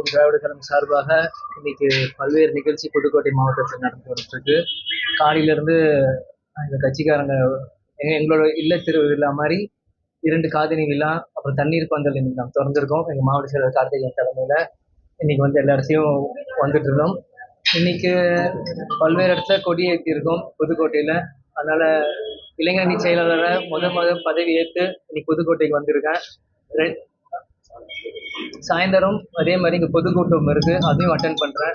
முற்போக்கு திராவிட கழகம் சார்பாக இன்னைக்கு பல்வேறு நிகழ்ச்சி புதுக்கோட்டை மாவட்டத்தில் நடந்து வந்துட்டுருக்கு காலையிலேருந்து இந்த கட்சிக்காரங்க எங்க எங்களோட இல்ல திருவிழா மாதிரி இரண்டு காதணி விழா அப்புறம் தண்ணீர் பந்தல் இன்னைக்கு நாங்கள் திறந்திருக்கோம். எங்கள் மாவட்ட செயலர் கார்த்திகேயன் தலைமையில் இன்னைக்கு வந்து எல்லா இடத்தையும் வந்துட்டு இருக்கோம். இன்னைக்கு பல்வேறு இடத்துல கொடி ஏற்றிருக்கோம் புதுக்கோட்டையில். அதனால இளைஞரணி செயலாளரை முத முத பதவி ஏற்று இன்னைக்கு புதுக்கோட்டைக்கு வந்திருக்கேன். சாயந்தரம் அதே மாதிரி இங்கே பொதுக்கூட்டம் இருக்குது அதையும் அட்டன் பண்றேன்.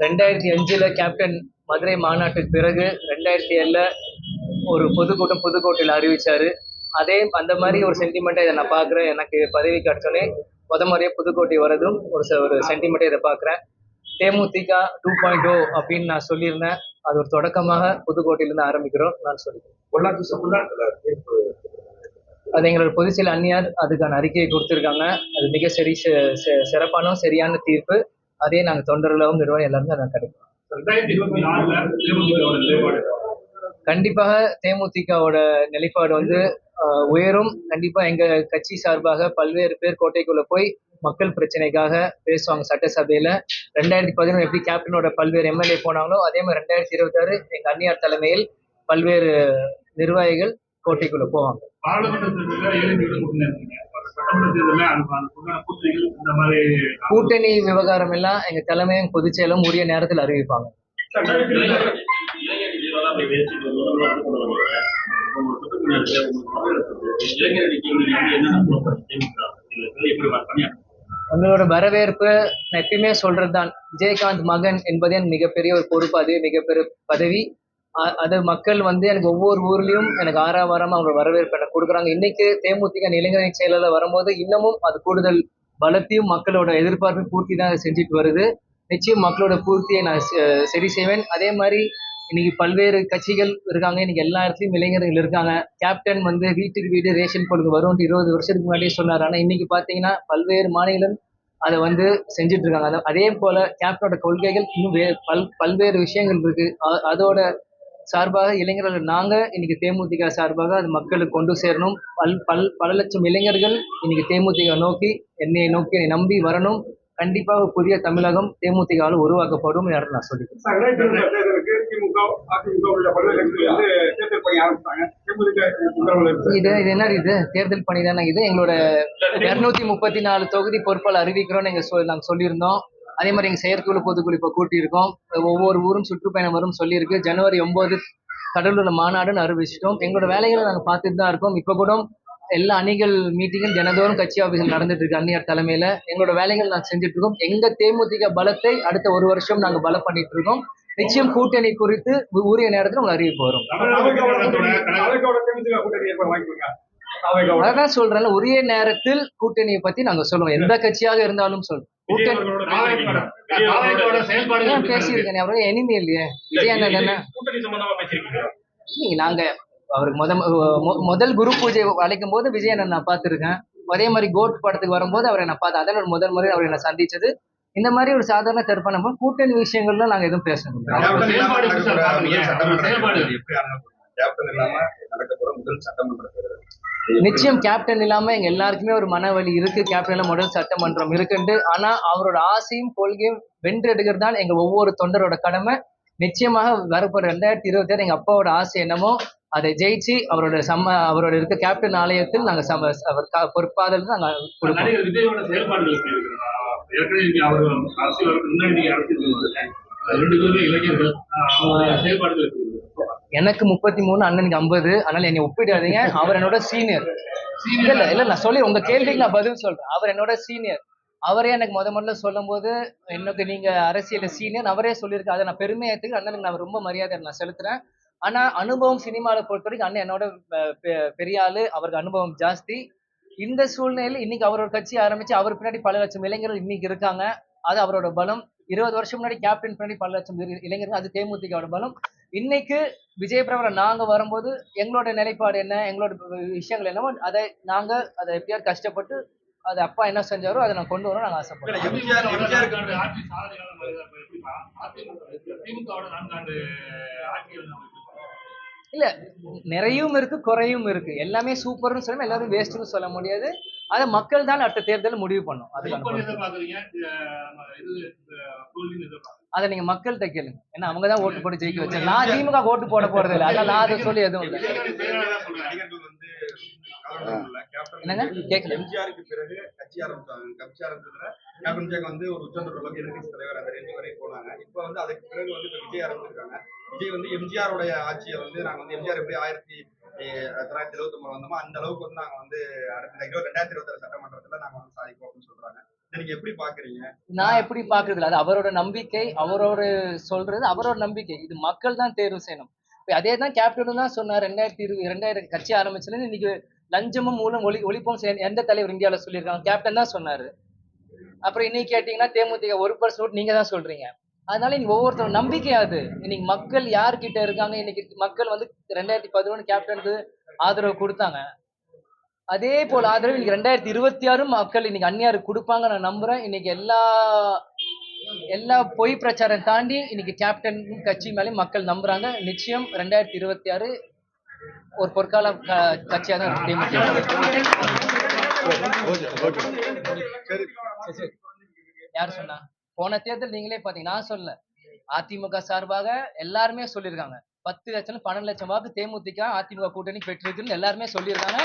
ரெண்டாயிரத்தி அஞ்சில் கேப்டன் மதுரை மாநாட்டுக்கு பிறகு ரெண்டாயிரத்தி ஏழில் ஒரு பொதுக்கூட்டம் புதுக்கோட்டையில் அறிவிச்சாரு. அதே அந்த மாதிரி ஒரு சென்டிமெண்ட்டை இதை நான் பார்க்குறேன். எனக்கு பதவி கிடச்சோன்னே முத முறையாக புதுக்கோட்டை வரதும் ஒரு ச- ஒரு சென்டிமெண்ட்டை இதை பார்க்குறேன். தேமுதிக டூ பாயிண்ட் ஓ அப்படின்னு நான் சொல்லியிருந்தேன். அது ஒரு தொடக்கமாக புதுக்கோட்டையிலேருந்து ஆரம்பிக்கிறோம். நான் சொல்லிக்கிறேன் பொள்ளாச்சி தீர்ப்பு அது எங்களோட பொதுச்செயல் அந்நியார் அதுக்கான அறிக்கையை கொடுத்துருக்காங்க. அது மிக சரி ச- சிறப்பான சரியான தீர்ப்பு. அதே நாங்கள் தொண்டர்களும் நிறுவனம் எல்லாருமே அதை கிடைக்கும் கண்டிப்பாக தேமுதிகவோட நிலைப்பாடு வந்து உயரும். கண்டிப்பா எங்க கட்சி சார்பாக பல்வேறு பேர் கோட்டைக்குள்ள போய் மக்கள் பிரச்சனைக்காக பேசுவாங்க சட்டசபையில. ரெண்டாயிரத்தி பதினொன்று எப்படி கேப்டனோட பல்வேறு எம்எல்ஏ போனாங்களோ அதே மாதிரி ரெண்டாயிரத்தி இருபத்தாறு எங்க அந்நியார் தலைமையில் பல்வேறு நிர்வாகிகள் கோட்டைக்குள்ள போவாங்க. கூட்டணி விவகாரம் எல்லாம் எங்க தலைமையும் பொதுச்செயலும் உரிய நேரத்தில் அறிவிப்பாங்க. உங்களோட வரவேற்பு நான் எப்பயுமே சொல்றதுதான். விஜயகாந்த் மகன் என்பதே மிகப்பெரிய ஒரு பொறுப்பு அதுவே மிகப்பெரிய பதவி. அது மக்கள் வந்து எனக்கு ஒவ்வொரு ஊர்லயும் எனக்கு ஆறாவாரமா அவங்க வரவேற்பு எனக்கு கொடுக்குறாங்க. இன்னைக்கு தேமுதிக இளைஞரணி செயலாளர் வரும்போது இன்னமும் அது கூடுதல் பலத்தையும் மக்களோட எதிர்பார்ப்பு பூர்த்தி தான் அதை செஞ்சுட்டு வருது. நிச்சயம் மக்களோட பூர்த்தியை நான் செ- சரி செய்வேன். அதே மாதிரி இன்னைக்கு பல்வேறு கட்சிகள் இருக்காங்க. இன்னைக்கு எல்லா இடத்துலையும் இளைஞர்கள் இருக்காங்க. கேப்டன் வந்து வீட்டுக்கு வீடு ரேஷன் பொருள் வரும்னு இருபது வருஷத்துக்கு முன்னாடியே சொன்னார். ஆனா இன்னைக்கு பாத்தீங்கன்னா பல்வேறு மாநிலம் அதை வந்து செஞ்சுட்டு இருக்காங்க. அதே போல கேப்டனோட கொள்கைகள் இன்னும் பல் பல்வேறு விஷயங்கள் இருக்கு. அதோட சார்பாக இளைஞர்கள் நாங்க இன்னைக்கு தேமுதிக சார்பாக அது மக்களுக்கு கொண்டு சேரணும். பல் பல் பல லட்சம் இளைஞர்கள் இன்னைக்கு தேமுதிக நோக்கி என்னை நோக்கி என்னை நம்பி வரணும். கண்டிப்பாக புதிய தமிழகம் தேமுதிகாவில் உருவாக்கப்படும் என்று நான் சொல்லிக்கிறேன். இது இது என்ன இது? தேர்தல் பணி தானே இது? எங்களோட இருநூத்தி முப்பத்தி நாலு தொகுதி பொறுப்பால் அறிவிக்கிறோம்னு எங்க சொல் நாங்க சொல்லியிருந்தோம். அதே மாதிரி எங்கள் செயற்குழு பொதுக்குழு இப்போ கூட்டியிருக்கோம். ஒவ்வொரு ஊரும் சுற்றுப்பயணம் வரும் சொல்லியிருக்கு. ஜனவரி ஒன்பது கடலூரில் மாநாடுன்னு அறிவிச்சிட்டோம். எங்களோட வேலைகளை நாங்கள் பார்த்துட்டு தான் இருக்கோம். இப்போ கூட எல்லா அணிகள் மீட்டிங்கும் தினந்தோறும் கட்சி ஆஃபீஸில் நடந்துட்டு இருக்கு அந்நியார் தலைமையில. எங்களோட வேலைகள் நாங்கள் செஞ்சுட்டு இருக்கோம். எங்க தேமுதிக பலத்தை அடுத்த ஒரு வருஷம் நாங்க பலம் பண்ணிட்டு இருக்கோம். நிச்சயம் கூட்டணி குறித்து உரிய நேரத்தில் உங்களுக்கு அறிவிப்பு வரும். அதான் சொல்றேன்ல உரிய நேரத்தில் கூட்டணியை பத்தி நாங்க சொல்லுவோம் எந்த கட்சியாக இருந்தாலும் சொல்றோம். கூட்டணி பேசியிருக்கேன் அவருக்கு எனிமி இல்லையே. விஜய் அண்ணன் என்ன நீங்க நாங்க அவருக்கு முத முதல் குரு பூஜை அழைக்கும் போது விஜய் அண்ணன் நான் பார்த்திருக்கேன். அதே மாதிரி கோட் படத்துக்கு வரும்போது அவரை நான் பார்த்தேன். அதனால முதல் முறை அவர் என்ன சந்திச்சது. இந்த மாதிரி ஒரு சாதாரண தர்ப்பணம் கூட்டணி விஷயங்கள்ல நாங்க எதுவும் பேசணும் கேப்டன் இல்லாம நடக்க போற முதல் சட்டமன்ற தேர்தல். நிச்சயம் கேப்டன் இல்லாம எங்க எல்லாருக்குமே ஒரு மனவழி இருக்கு. கேப்டன் முதல் சட்டமன்றம் இருக்குண்டு ஆனா அவரோட ஆசையும் கொள்கையும் வென்றெடுக்கிறது தான் எங்க ஒவ்வொரு தொண்டரோட கடமை. நிச்சயமாக வரப்போற ரெண்டாயிரத்தி இருபத்தி ஆறு எங்க அப்பாவோட ஆசை என்னமோ அதை ஜெயிச்சு அவரோட சம்ம அவரோட இருக்க கேப்டன் ஆலயத்தில் நாங்க சம அவர் பொறுப்பாதல் நாங்க கொடுப்போம். எனக்கு முப்பத்தி மூணு அண்ணனுக்கு ஐம்பது அதனால என்னை ஒப்பிடாதீங்க. அவர் என்னோட சீனியர் இல்ல இல்ல இல்ல நான் சொல்லி உங்க கேள்விக்கு நான் பதில் சொல்றேன். அவர் என்னோட சீனியர் அவரே எனக்கு முத முதல்ல சொல்லும் போது எனக்கு நீங்க அரசியல சீனியர் அவரே சொல்லியிருக்காரு. அதை நான் பெருமையை ஏத்துக்கு அண்ணனுக்கு நான் ரொம்ப மரியாதை நான் செலுத்துறேன். ஆனா அனுபவம் சினிமாவில் பொறுத்த வரைக்கும் அண்ணன் என்னோட பெரிய ஆளு. அவருக்கு அனுபவம் ஜாஸ்தி. இந்த சூழ்நிலையில் இன்னைக்கு அவரோட கட்சி ஆரம்பிச்சு அவர் பின்னாடி பல லட்சம் இளைஞர்கள் இன்னைக்கு இருக்காங்க. அது அவரோட பலம். இருபது வருஷம் முன்னாடி கேப்டன் பின்னாடி பல லட்சம் இளைஞர்கள் அது தேமுதிகவோட பலம். இன்னைக்கு விஜய் பிரபல நாங்க வரும்போது எங்களோட நிலைப்பாடு என்ன எங்களோட விஷயங்கள் என்னவோ அதை நாங்க அதை எப்படியாவது கஷ்டப்பட்டு அது அப்பா என்ன செஞ்சாரோ அதை நான் கொண்டு வரோம் நாங்க ஆசைப்படுறோம்? இல்ல நிறையும் இருக்கு குறையும் இருக்கு. எல்லாமே சூப்பர்னு சொல்ல எல்லாரும் வேஸ்ட்னு சொல்ல முடியாது. அதை மக்கள் தான் அடுத்த தேர்தல் முடிவு பண்ணும். அதை நீங்க மக்கள்கிட்ட கேளுங்க. ஏன்னா அவங்க தான் ஓட்டு போட்டு ஜெயிக்க வச்சாங்க. நான் திமுக ஓட்டு போட போறது இல்லை. அதான் நான் அதை சொல்லி எதுவும் இல்லை. என்னங்க? கேட்கல. எம்ஜிஆருக்கு பிறகு கட்சி ஆரம்பிச்சாங்க கட்சி ஆரம்பிச்சதுல கேப்டன் ஜாக் வந்து ஒரு உச்சந்தோட அளவுக்கு எதிர்கட்சி தலைவர் அந்த ரேஞ்சு வரை போனாங்க. இப்போ வந்து அதுக்கு பிறகு வந்து இப்போ விஜய் ஆரம்பிச்சிருக்காங்க. விஜய் வந்து எம்ஜிஆருடைய ஆட்சியை வந்து நாங்கள் வந்து எம்ஜிஆர் எப்படி ஆயிரத்தி தொள்ளாயிரத்தி எழுபத்தி ஒன்பது வந்தோமோ அந்த அளவுக்கு வந்து நாங்கள் வந்து அடுத்த இருபது ரெண்டாயிரத்தி இருபத்தி சட்டமன்றத்தில் நாங்கள் வந்து சாதிப்போம் அப்படின்னு சொல்றாங்க. நீங்க எப்படி பாக்குறீங்க? நான் எப்படி பாக்குறது இல்ல அது அவரோட நம்பிக்கை அவரோட சொல்றது அவரோட நம்பிக்கை. இது மக்கள் தான் தேர்வு செய்யணும். அதே தான் கேப்டனும் தான் சொன்னார். ரெண்டாயிரத்தி இருபது ரெண்டாயிரம் கட்சி ஆரம்பிச்சுன்னு இன்னைக்கு லஞ்சமும் மூலம் ஒளி ஒழிப்போம் எந்த தலைவர் இந்தியாவில் சொல்லியிருக்காங்க. கேப்டன் தான் சொன்னாரு. அப்புறம் இன்னைக்கு கேட்டீங்கன்னா தேமுதிக ஒரு பர்சன்ட் நீங்க தான் சொல்றீங்க. அதனால இன்னைக்கு ஒவ்வொருத்தரும் நம்பிக்கை அது. இன்னைக்கு மக்கள் யார்கிட்ட இருக்காங்க? இன்னைக்கு மக்கள் வந்து ரெண்டாயிரத்தி பதினொன்று கேப்டனுக்கு ஆதரவு கொடுத்தாங்க. அதே போல ஆதரவு இன்னைக்கு ரெண்டாயிரத்தி இருபத்தி ஆறும் மக்கள் இன்னைக்கு அந்நியாருக்கு கொடுப்பாங்க நான் நம்புறேன். இன்னைக்கு எல்லா எல்லா பொய் பிரச்சாரம் தாண்டி இன்னைக்கு கேப்டன் கட்சி மேலே மக்கள் நம்புறாங்க. நிச்சயம் ரெண்டாயிரத்தி இருபத்தி ஆறு ஒரு பொற்கால கட்சியாக தான் யார் சொன்னா? போன தேர்தல் நீங்களே பாத்தீங்க நான் சொல்ல அதிமுக சார்பாக எல்லாருமே சொல்லியிருக்காங்க. பத்து லட்சம் பன்னெண்டு லட்சம் வாக்கு தேமுதிக அதிமுக கூட்டணி பெற்றிருக்குன்னு எல்லாருமே சொல்லியிருக்காங்க.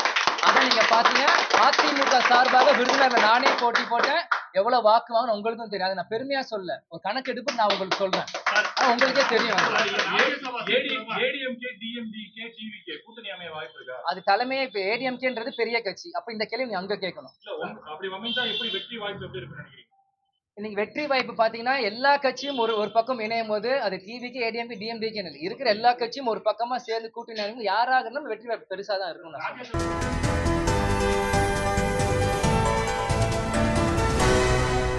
அதை நீங்க பாத்தீங்க அதிமுக சார்பாக விருதுநகர் நானே போட்டி போட்டேன். எவ்வளவு வாக்கு வாங்கணும் உங்களுக்கும் தெரியும் அதை நான் பெருமையா சொல்ல ஒரு கணக்கெடுப்பு நான் உங்களுக்கு சொல்றேன். உங்களுக்கே தெரியும். அது. தலைமை தலைமையே இப்ப ஏடிஎம்கேன்றது பெரிய கட்சி. அப்ப இந்த கேள்வி நீங்க அங்க கேட்கணும். இல்ல வெற்றி வாய்ப்பு இன்னைக்கு வெற்றி வாய்ப்பு பாத்தீங்கன்னா எல்லா கட்சியும் ஒரு ஒரு பக்கம் இணையும் போது அது டிவிக்கு ஏடிஎம்கே டிஎம்டிக்கு இருக்கிற எல்லா கட்சியும் ஒரு பக்கமா சேர்ந்து கூட்டணி யாராக இருந்தாலும் வெற்றி வாய்ப்பு பெருசா தான் இருக்கும்